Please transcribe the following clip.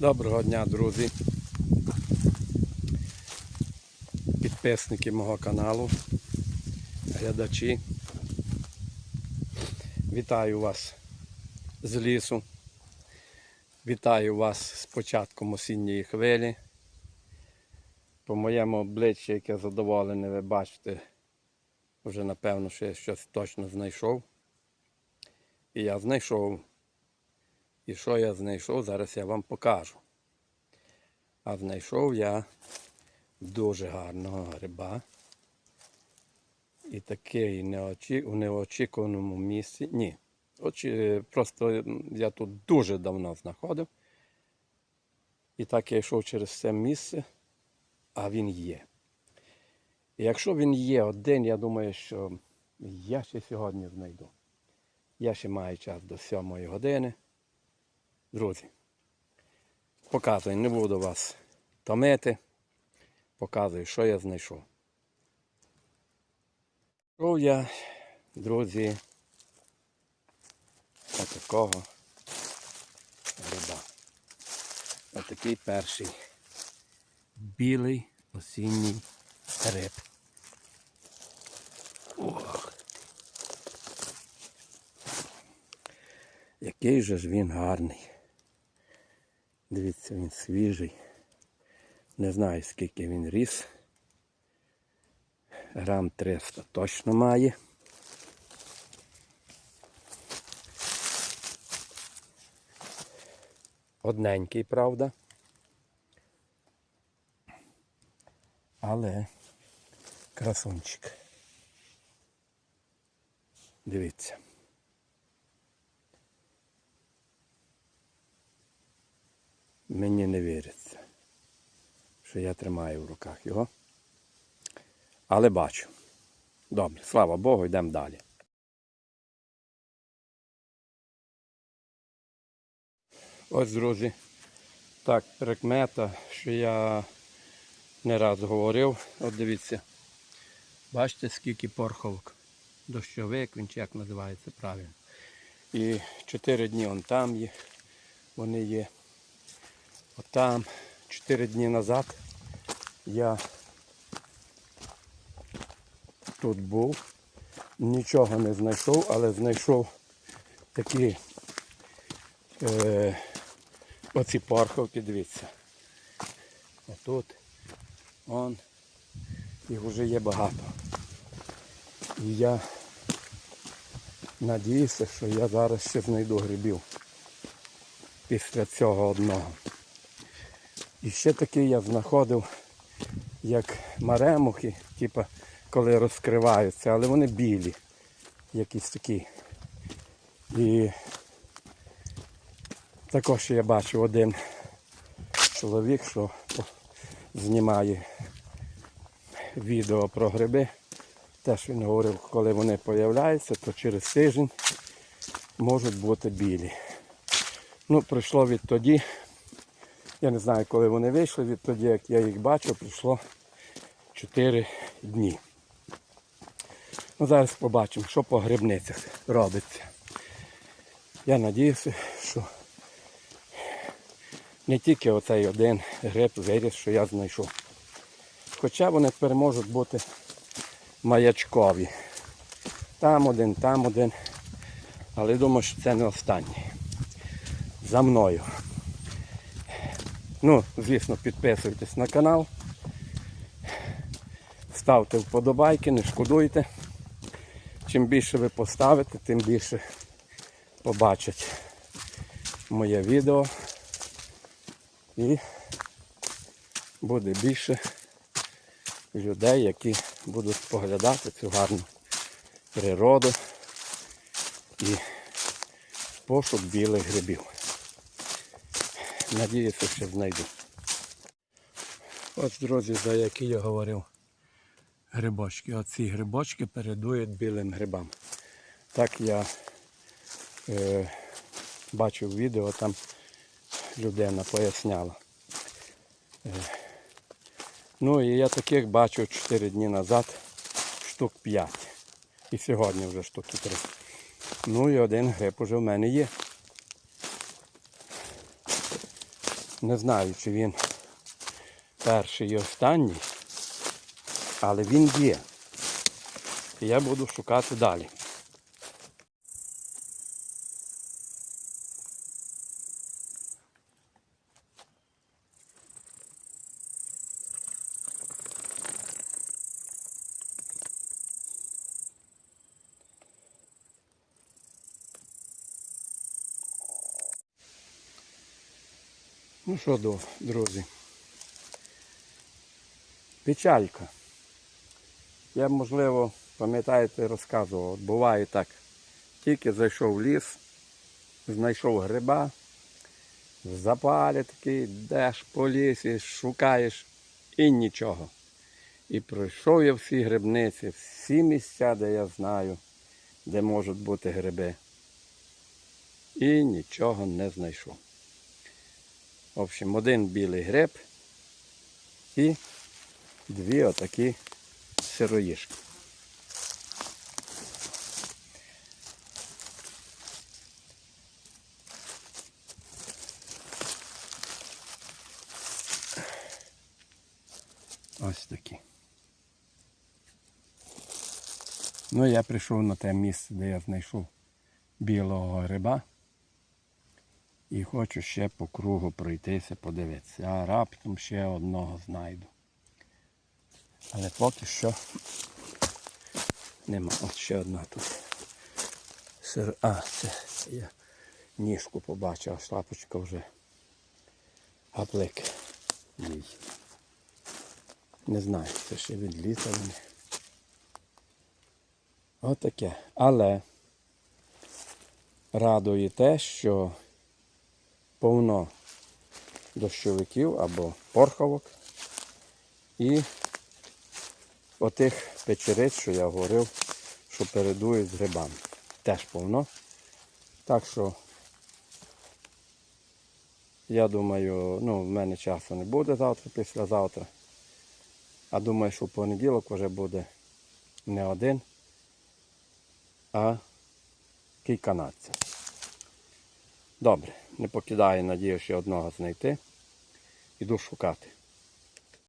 Доброго дня, друзі. Підписники мого каналу, глядачі. Вітаю вас з лісу. Вітаю вас з початком осінньої хвилі. По моєму обличчі, яке задоволене, ви бачите, вже напевно, що я щось точно знайшов. І я знайшов. І що я знайшов, зараз я вам покажу. А знайшов я дуже гарного гриба. І такий неочі... у неочікуваному місці. Ні. Очі... Просто я тут дуже давно знаходив. І так я йшов через це місце, а він є. І якщо він є один, я думаю, що я ще сьогодні знайду. Я ще маю час до 7 години. Друзі, показую, не буду вас томити. Показую, що я знайшов. Знайшов я, друзі, отакого гриба. Отакий перший білий осінній гриб. Ох. Який же ж він гарний. Дивіться, він свіжий. Не знаю, скільки він ріс. Грам 300 точно має. Одненький, правда. Але красунчик. Дивіться. Мені не віриться, що я тримаю в руках його. Але бачу. Добре, слава Богу, йдемо далі. Ось, друзі, так, прикмета, що я не раз говорив. От дивіться, бачите, скільки порховок. Дощовик, він чи як називається правильно. І чотири дні он там є. Вони є. Отам, чотири дні назад я тут був, нічого не знайшов, але знайшов такі е, оці парховки, дивіться. Отут, он, їх вже є багато. І я надіюся, що я зараз ще знайду грибів після цього одного. І ще такий я знаходив, як маремухи, типу, коли розкриваються, але вони білі, якісь такі. І також я бачив один чоловік, що знімає відео про гриби. Теж він говорив, коли вони з'являються, то через тиждень можуть бути білі. Ну, пройшло відтоді. Я не знаю, коли вони вийшли, відтоді, як я їх бачив, пройшло 4 дні. Ну, Зараз побачимо, що по грибницях робиться. Я сподіваюся, що не тільки оцей один гриб виріс, що я знайшов. Хоча вони тепер можуть бути маячкові. Там один, там один. Але думаю, що це не останній. За мною. Ну, звісно, підписуйтесь на канал. Ставте вподобайки, не шкодуйте. Чим більше ви поставите, тим більше побачать моє відео. І буде більше людей, які будуть споглядати цю гарну природу і пошук білих грибів. Надіюся, що знайду. Ось, друзі, за які я говорив грибочки. Оці грибочки передують білим грибам. Так я е, бачив відео, там людина поясняла. Е, ну і я таких бачив 4 дні назад штук 5. І сьогодні вже штуки 3. Ну і один гриб уже в мене є. Не знаю, чи він перший і останній, але він є. І я буду шукати далі. Ну що, друзі? Печалька. Я, можливо, пам'ятаєте, розказував. Буває так. Тільки зайшов в ліс, знайшов гриба, в запалі такий, йдеш по лісі, шукаєш і нічого. І пройшов я всі грибниці, всі місця, де я знаю, де можуть бути гриби. І нічого не знайшов. В общем, один білий гриб і дві отакі сироїшки. Ось такі. Ну, я прийшов на те місце, де я знайшов білого гриба. І хочу ще по кругу пройтися, подивитися. А раптом ще одного знайду. Але поки що нема. От ще одна тут. Сир... А, це я ніжку побачив, а шапочка вже гаплик їй. Не знаю, це ще від літа. Отаке. Але радує те, що повно дощовиків або порховок і отих печериць, що я говорив, що передують з грибами. Теж повно. Так що я думаю, ну, в мене часу не буде завтра, післязавтра. А думаю, що в понеділок вже буде не один, а кільканадцять. Добре, не покидаю надію ще одного знайти. Іду шукати.